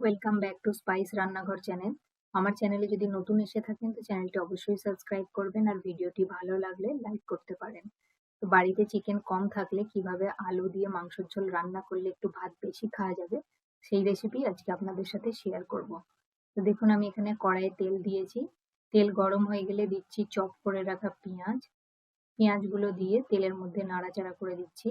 Welcome back to spice রান্নাঘর channel আমার চ্যানেলে যদি নতুন এসে থাকেন, তো চ্যানেলটি অবশ্যই সাবস্ক্রাইব করবেন আর ভিডিওটি ভালো লাগলে লাইক করতে পারেন। তো বাড়িতে চিকেন কম থাকলে কীভাবে আলু দিয়ে মাংসের ঝোল রান্না করলে একটু ভাত বেশি খাওয়া যাবে, সেই রেসিপি আজকে আপনাদের সাথে শেয়ার করব। তো দেখুন, আমি এখানে কড়াইয়ে তেল দিয়েছি। তেল গরম হয়ে গেলে দিচ্ছি চপ করে রাখা পেঁয়াজ। পেঁয়াজগুলো দিয়ে তেলের মধ্যে নাড়াচাড়া করে দিচ্ছি।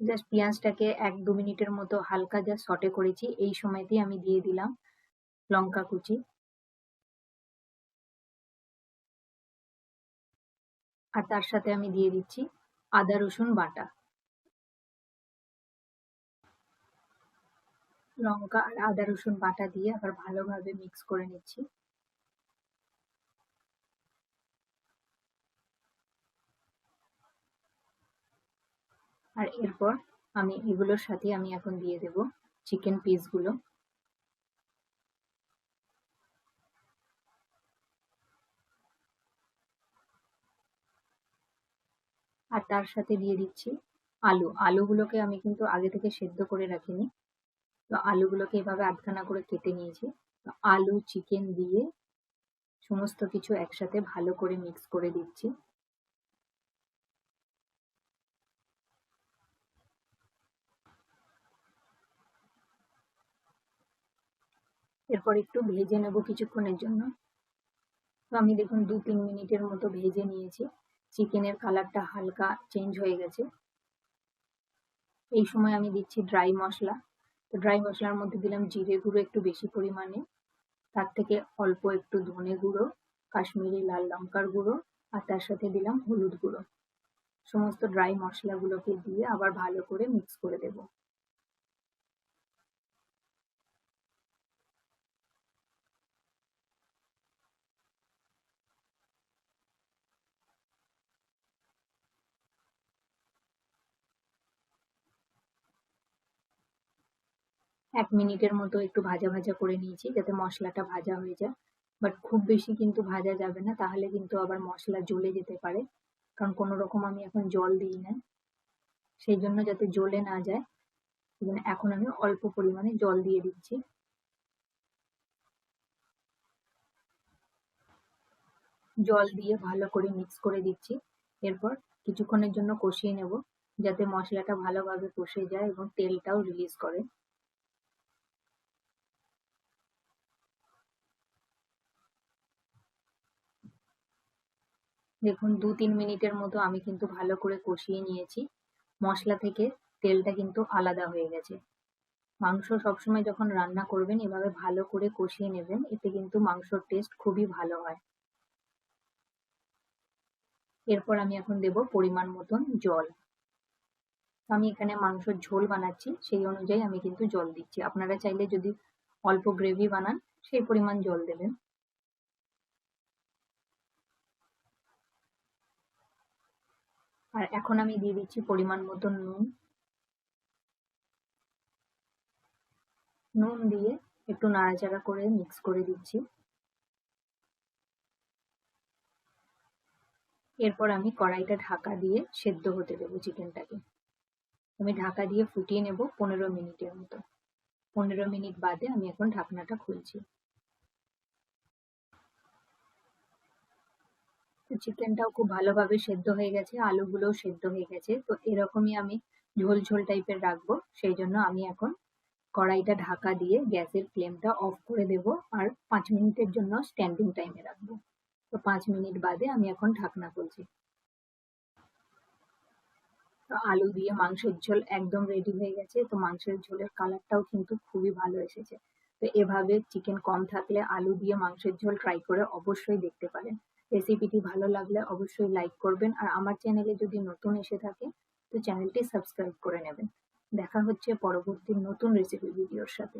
জাস্ট পেঁয়াজটাকে এক দু মিনিটের মতো হালকা জাস্ট সটে করেছি। এই সময়তেই আমি দিয়ে দিলাম লঙ্কা কুচি। আর তার সাথে আমি দিয়ে দিচ্ছি আদা, রসুন বাটা। লঙ্কা আর আদা, রসুন বাটা দিয়ে আবার ভালোভাবে মিক্স করে নিচ্ছি। আর এরপর আমি এগুলোর সাথে আমি এখন দিয়ে দেব চিকেন পিসগুলো আর তার সাথে দিয়ে দিচ্ছি আলু। আলুগুলোকে আমি কিন্তু আগে থেকে সেদ্ধ করে রাখিনি। তো আলুগুলোকে এভাবে আধখানা করে কেটে নিয়েছি। তো আলু চিকেন দিয়ে সমস্ত কিছু একসাথে ভালো করে মিক্স করে দিচ্ছি। এরপর একটু ভেজে নেব কিছুক্ষণের জন্য। তো আমি দেখুন দু তিন মিনিটের মতো ভেজে নিয়েছি। চিকেনের কালারটা হালকা চেঞ্জ হয়ে গেছে। এই সময় আমি দিচ্ছি ড্রাই মশলা। তো ড্রাই মশলার মধ্যে দিলাম জিরে গুঁড়ো একটু বেশি পরিমাণে। তার থেকে অল্প একটু ধনে গুঁড়ো, কাশ্মীরি লাল লঙ্কার গুঁড়ো, আর তার সাথে দিলাম হলুদ গুঁড়ো। সমস্ত ড্রাই মশলাগুলোকে দিয়ে আবার ভালো করে মিক্স করে দেবো। এক মিনিটের মতো একটু ভাজা ভাজা করে নিয়েছি যাতে মশলাটা ভাজা হয়ে যায়। বাট খুব বেশি কিন্তু ভাজা যাবে না, তাহলে কিন্তু আবার মশলা জ্বলে যেতে পারে। কারণ কোনো রকম আমি এখন জল দিই না। সেই জন্য যাতে জ্বলে না যায় এখন আমি অল্প পরিমাণে জল দিয়ে দিচ্ছি। জল দিয়ে ভালো করে মিক্স করে দিচ্ছি। এরপর কিছুক্ষণের জন্য কষিয়ে নেব, যাতে মশলাটা ভালোভাবে কষে যায় এবং তেলটাও রিলিজ করে। দেখুন দু তিন মিনিটের মতো আমি কিন্তু ভালো করে কষিয়ে নিয়েছি। মশলা থেকে তেলটা কিন্তু আলাদা হয়ে গেছে। মাংস সবসময় যখন রান্না করবেন, এভাবে ভালো করে কষিয়ে নেবেন, এতে কিন্তু মাংসর টেস্ট খুবই ভালো হয়। এরপর আমি এখন দেব পরিমাণ মতন জল। আমি এখানে মাংসর ঝোল বানাচ্ছি, সেই অনুযায়ী আমি কিন্তু জল দিচ্ছি। আপনারা চাইলে যদি অল্প গ্রেভি বানান, সেই পরিমাণ জল দেবেন। আর এখন আমি দিয়ে দিচ্ছি পরিমাণ মতো নুন। নুন দিয়ে একটু নাড়াচাড়া করে মিক্স করে দিচ্ছি। এরপর আমি কড়াইটা ঢাকা দিয়ে সেদ্ধ হতে দেবো চিকেনটাকে। আমি ঢাকা দিয়ে ফুটিয়ে নেব পনেরো মিনিটের মতো। পনেরো মিনিট বাদে আমি এখন ঢাকনাটা খুলছি। চিকেনটাও খুব ভালোভাবে সেদ্ধ হয়ে গেছে, আলুগুলোও সেদ্ধ হয়ে গেছে। তো এরকমই আমি ঝোল ঝোল টাইপের রাখব সেই জন্য আমি এখন কড়াইটা ঢাকা দিয়ে গ্যাসের ফ্লেমটা অফ করে দেব আর পাঁচ মিনিটের জন্য স্ট্যান্ডিং টাইমে রাখব। তো পাঁচ মিনিট বাদে আমি এখন ঢাকনা খুলছি। আলু দিয়ে মাংসের ঝোল একদম রেডি হয়ে গেছে, তো মাংসের ঝোলের কালারটাও কিন্তু খুবই ভালো এসেছে। তো এভাবে চিকেন কম থাকলে আলু দিয়ে মাংসের ঝোল ট্রাই করে অবশ্যই দেখতে পারেন। রেসিপিটি ভালো লাগলে অবশ্যই লাইক করবেন। আর আমার চ্যানেলে যদি নতুন এসে থাকে, তো চ্যানেলটি সাবস্ক্রাইব করে নেবেন। দেখা হচ্ছে পরবর্তী নতুন রেসিপি ভিডিওর সাথে।